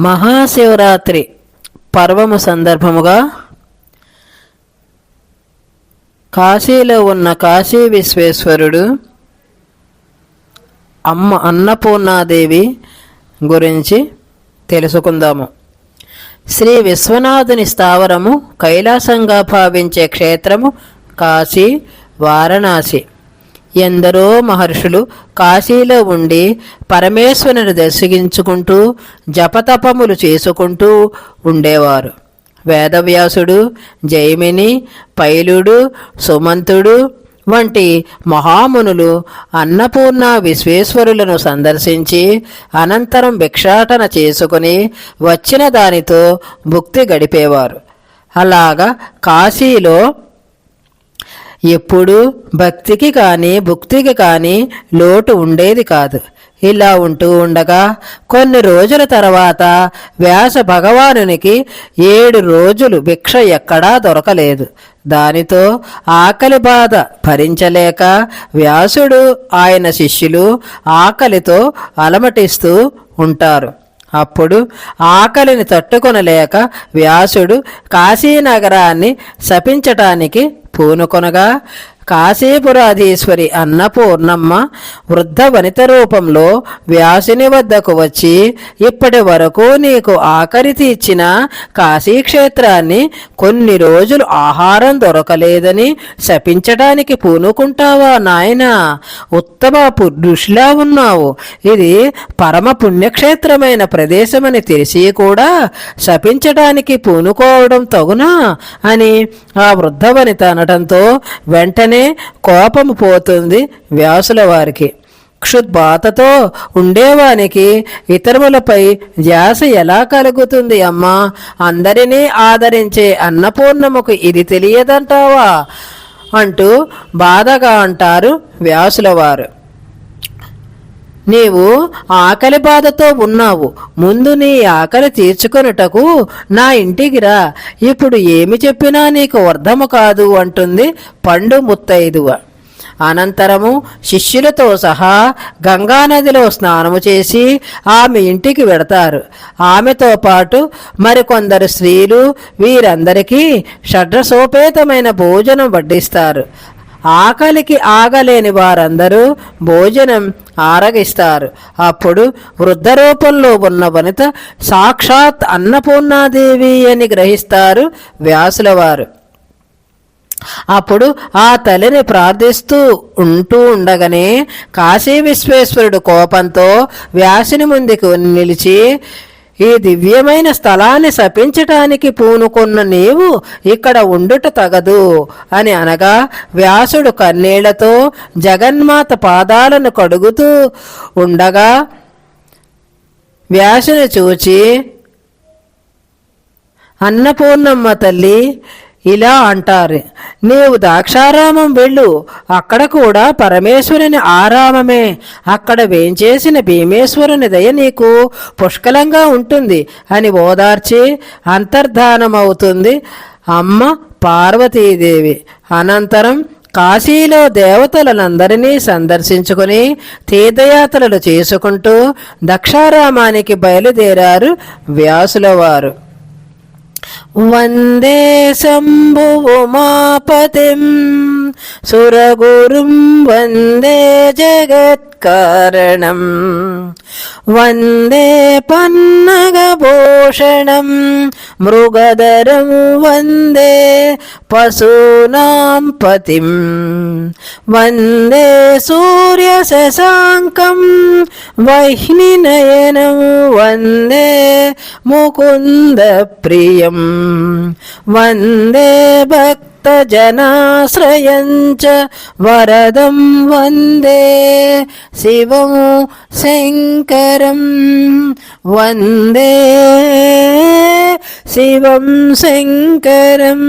మహాశివరాత్రి పర్వము సందర్భముగా కాశీలో ఉన్న కాశీ విశ్వేశ్వరుడు అమ్మ అన్నపూర్ణాదేవి గురించి తెలుసుకుందాము. శ్రీ విశ్వనాథుని స్థావరము కైలాసంగా భావించే క్షేత్రము కాశీ వారణాసి. ఎందరో మహర్షులు కాశీలో ఉండి పరమేశ్వరుని దర్శించుకుంటూ జపతపములు చేసుకుంటూ ఉండేవారు. వేదవ్యాసుడు జైమిని పైలుడు సుమంతుడు వంటి మహామునులు అన్నపూర్ణ విశ్వేశ్వరులను సందర్శించి అనంతరం భిక్షాటన చేసుకుని వచ్చిన దానితో భుక్తి గడిపేవారు. అలాగా కాశీలో ఎప్పుడూ భక్తికి కానీ భుక్తికి కానీ లోటు ఉండేది కాదు. ఇలా ఉంటూ ఉండగా కొన్ని రోజుల తర్వాత వ్యాస భగవానునికి ఏడు రోజులు భిక్ష ఎక్కడా దొరకలేదు. దానితో ఆకలి బాధ భరించలేక వ్యాసుడు ఆయన శిష్యులు ఆకలితో అలమటిస్తూ ఉంటారు. అప్పుడు ఆకలిని తట్టుకొనలేక వ్యాసుడు కాశీనగరాన్ని శపించటానికి పూనుకొనగా కాశీపురాధీశ్వరి అన్నపూర్ణమ్మ వృద్ధ వనిత రూపంలో వ్యాసుని వద్దకు వచ్చి ఇప్పటి వరకు నీకు ఆఖరి తీర్చిన కాశీక్షేత్రాన్ని కొన్ని రోజులు ఆహారం దొరకలేదని శపించటానికి పూనుకుంటావా నాయనా? ఉత్తమ పురుషులా ఉన్నావు. ఇది పరమ పుణ్యక్షేత్రమైన ప్రదేశమని తెలిసి కూడా శపించటానికి పూనుకోవడం తగునా? అని ఆ వృద్ధ వనిత అనటంతో వెంటనే కోపము పోతుంది వ్యాసుల వారికి. క్షుద్బాతతో ఉండేవానికి ఇతరులపై ధ్యాస ఎలా కలుగుతుంది అమ్మా? అందరినీ ఆదరించే అన్నపూర్ణముకు ఇది తెలియదంటావా? అంటూ బాధగా అంటారు వ్యాసుల వారు. నీవు ఆకలి బాధతో ఉన్నావు. ముందు నీ ఆకలి తీర్చుకొనుటకు నా ఇంటికి రా. ఇప్పుడు ఏమి చెప్పినా నీకు అర్థము కాదు అంటుంది పండు ముత్తైదువ. అనంతరము శిష్యులతో సహా గంగానదిలో స్నానము చేసి ఆమె ఇంటికి వెడతారు. ఆమెతో పాటు మరికొందరు స్త్రీలు వీరందరికీ షడ్రసోపేతమైన భోజనం వడ్డిస్తారు. ఆకలికి ఆగలేని వారందరూ భోజనం ఆరగిస్తారు. అప్పుడు వృద్ధ రూపంలో ఉన్న వనిత సాక్షాత్ అన్నపూర్ణాదేవి అని గ్రహిస్తారు వ్యాసుల వారు. అప్పుడు ఆ తల్లిని ప్రార్థిస్తూ ఉంటూ ఉండగానే కాశీ విశ్వేశ్వరుడు కోపంతో వ్యాసుని ముందుకు నిలిచి ఈ దివ్యమైన స్థలాన్ని శపించటానికి పూనుకున్న నీవు ఇక్కడ ఉండుట తగదు అని అనగా వ్యాసుడు కన్నీళ్ళతో జగన్మాత పాదాలను కడుగుతూ ఉండగా వ్యాసుని చూచి అన్నపూర్ణమ్మ తల్లి ఇలా అంటారు. నీవు దాక్షారామం వెళ్ళు. అక్కడ కూడా పరమేశ్వరుని ఆరామమే. అక్కడ వేంచేసిన భీమేశ్వరుని దయ నీకు పుష్కలంగా ఉంటుంది అని ఓదార్చి అంతర్ధానమవుతుంది. అమ్మ పార్వతీదేవి అనంతరం కాశీలో దేవతలనందరినీ సందర్శించుకుని తీర్థయాత్రలు చేసుకుంటూ దక్షారామానికి బయలుదేరారు वन्दे शम्भुमापतिं सुरगुरुं वन्दे जगत्कारणम् वन्दे पन्नगभूषणम् மருகதரம் வந்தே பசூனாம் பதிம் வந்தே சூரிய சசாங்கம் வைஹ்னி நயனம் வந்தே முகுந்த பிரியம் வந்தே பக்த भक्तजनाश्रयञ्च वरदं वन्दे शिवं शङ्करं। वन्दे శివం శంకరం.